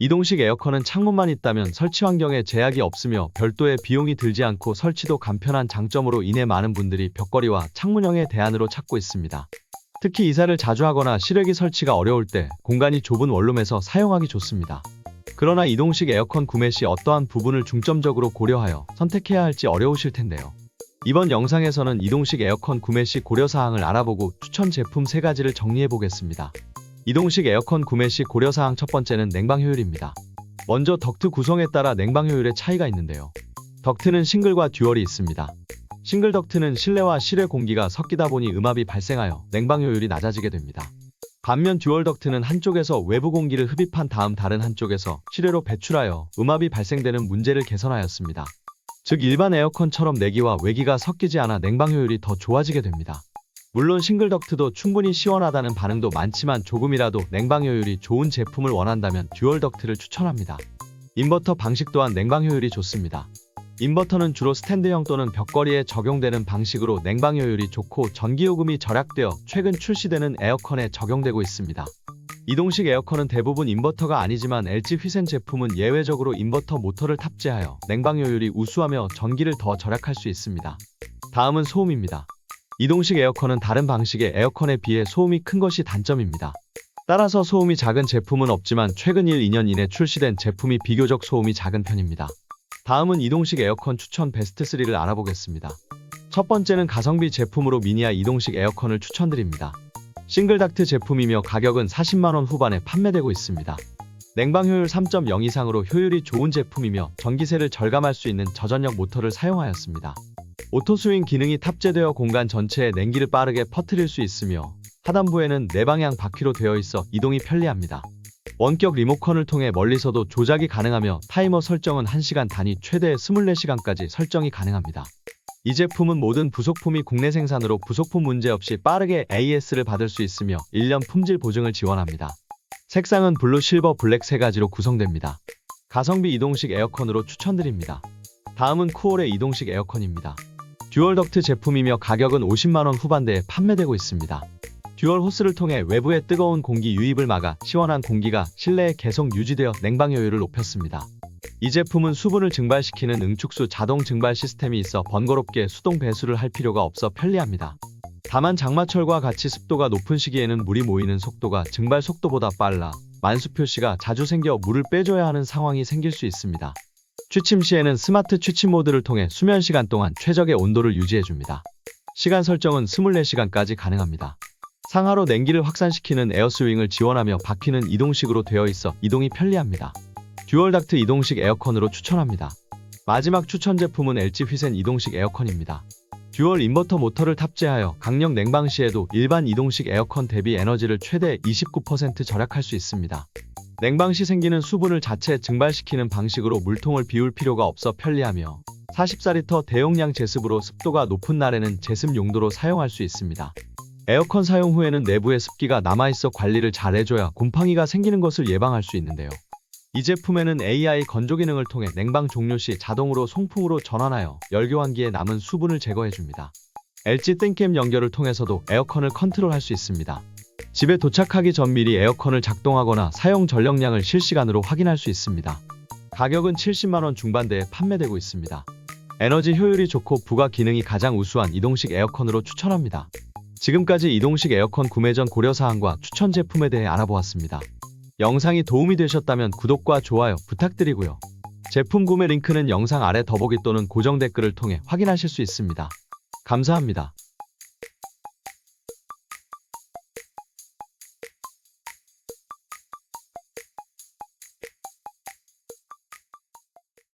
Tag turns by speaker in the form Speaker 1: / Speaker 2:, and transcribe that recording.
Speaker 1: 이동식 에어컨은 창문만 있다면 설치 환경에 제약이 없으며 별도의 비용이 들지 않고 설치도 간편한 장점으로 인해 많은 분들이 벽걸이와 창문형의 대안으로 찾고 있습니다. 특히 이사를 자주 하거나 실외기 설치가 어려울 때 공간이 좁은 원룸에서 사용하기 좋습니다. 그러나 이동식 에어컨 구매 시 어떠한 부분을 중점적으로 고려하여 선택해야 할지 어려우실 텐데요. 이번 영상에서는 이동식 에어컨 구매 시 고려사항을 알아보고 추천 제품 3가지를 정리해 보겠습니다. 이동식 에어컨 구매 시 고려사항 첫 번째는 냉방 효율입니다. 먼저 덕트 구성에 따라 냉방 효율의 차이가 있는데요. 덕트는 싱글과 듀얼이 있습니다. 싱글 덕트는 실내와 실외 공기가 섞이다 보니 음압이 발생하여 냉방 효율이 낮아지게 됩니다. 반면 듀얼 덕트는 한쪽에서 외부 공기를 흡입한 다음 다른 한쪽에서 실외로 배출하여 음압이 발생되는 문제를 개선하였습니다. 즉 일반 에어컨처럼 내기와 외기가 섞이지 않아 냉방 효율이 더 좋아지게 됩니다. 물론 싱글 덕트도 충분히 시원하다는 반응도 많지만 조금이라도 냉방 효율이 좋은 제품을 원한다면 듀얼 덕트를 추천합니다. 인버터 방식 또한 냉방 효율이 좋습니다. 인버터는 주로 스탠드형 또는 벽걸이에 적용되는 방식으로 냉방 효율이 좋고 전기요금이 절약되어 최근 출시되는 에어컨에 적용되고 있습니다. 이동식 에어컨은 대부분 인버터가 아니지만 LG 휘센 제품은 예외적으로 인버터 모터를 탑재하여 냉방 효율이 우수하며 전기를 더 절약할 수 있습니다. 다음은 소음입니다. 이동식 에어컨은 다른 방식의 에어컨에 비해 소음이 큰 것이 단점입니다. 따라서 소음이 작은 제품은 없지만 최근 1, 2년 이내 출시된 제품이 비교적 소음이 작은 편입니다. 다음은 이동식 에어컨 추천 베스트 3를 알아보겠습니다. 첫 번째는 가성비 제품으로 미니아 이동식 에어컨을 추천드립니다. 싱글 닥트 제품이며 가격은 40만원 후반에 판매되고 있습니다. 냉방 효율 3.0 이상으로 효율이 좋은 제품이며 전기세를 절감할 수 있는 저전력 모터를 사용하였습니다. 오토 스윙 기능이 탑재되어 공간 전체에 냉기를 빠르게 퍼뜨릴 수 있으며 하단부에는 네 내방향 바퀴로 되어 있어 이동이 편리합니다. 원격 리모컨을 통해 멀리서도 조작이 가능하며 타이머 설정은 1시간 단위 최대 24시간까지 설정이 가능합니다. 이 제품은 모든 부속품이 국내 생산으로 부속품 문제 없이 빠르게 AS를 받을 수 있으며 1년 품질 보증을 지원합니다. 색상은 블루, 실버, 블랙 세 가지로 구성됩니다. 가성비 이동식 에어컨으로 추천드립니다. 다음은 쿠올의 이동식 에어컨입니다. 듀얼 덕트 제품이며 가격은 50만원 후반대에 판매되고 있습니다. 듀얼 호스를 통해 외부의 뜨거운 공기 유입을 막아 시원한 공기가 실내에 계속 유지되어 냉방 효율을 높였습니다. 이 제품은 수분을 증발시키는 응축수 자동 증발 시스템이 있어 번거롭게 수동 배수를 할 필요가 없어 편리합니다. 다만 장마철과 같이 습도가 높은 시기에는 물이 모이는 속도가 증발 속도보다 빨라 만수 표시가 자주 생겨 물을 빼줘야 하는 상황이 생길 수 있습니다. 취침 시에는 스마트 취침 모드를 통해 수면 시간 동안 최적의 온도를 유지해줍니다. 시간 설정은 24시간까지 가능합니다. 상하로 냉기를 확산시키는 에어스윙을 지원하며 바퀴는 이동식으로 되어 있어 이동이 편리합니다. 듀얼 닥트 이동식 에어컨으로 추천합니다. 마지막 추천 제품은 LG 휘센 이동식 에어컨입니다. 듀얼 인버터 모터를 탑재하여 강력 냉방 시에도 일반 이동식 에어컨 대비 에너지를 최대 29% 절약할 수 있습니다. 냉방 시 생기는 수분을 자체 증발시키는 방식으로 물통을 비울 필요가 없어 편리하며 44리터 대용량 제습으로 습도가 높은 날에는 제습 용도로 사용할 수 있습니다. 에어컨 사용 후에는 내부에 습기가 남아있어 관리를 잘 해줘야 곰팡이가 생기는 것을 예방할 수 있는데요. 이 제품에는 AI 건조 기능을 통해 냉방 종료 시 자동으로 송풍으로 전환하여 열교환기에 남은 수분을 제거해줍니다. LG 땡캠 연결을 통해서도 에어컨을 컨트롤할 수 있습니다. 집에 도착하기 전 미리 에어컨을 작동하거나 사용 전력량을 실시간으로 확인할 수 있습니다. 가격은 70만원 중반대에 판매되고 있습니다. 에너지 효율이 좋고 부가 기능이 가장 우수한 이동식 에어컨으로 추천합니다. 지금까지 이동식 에어컨 구매 전 고려사항과 추천 제품에 대해 알아보았습니다. 영상이 도움이 되셨다면 구독과 좋아요 부탁드리고요. 제품 구매 링크는 영상 아래 더보기 또는 고정 댓글을 통해 확인하실 수 있습니다. 감사합니다.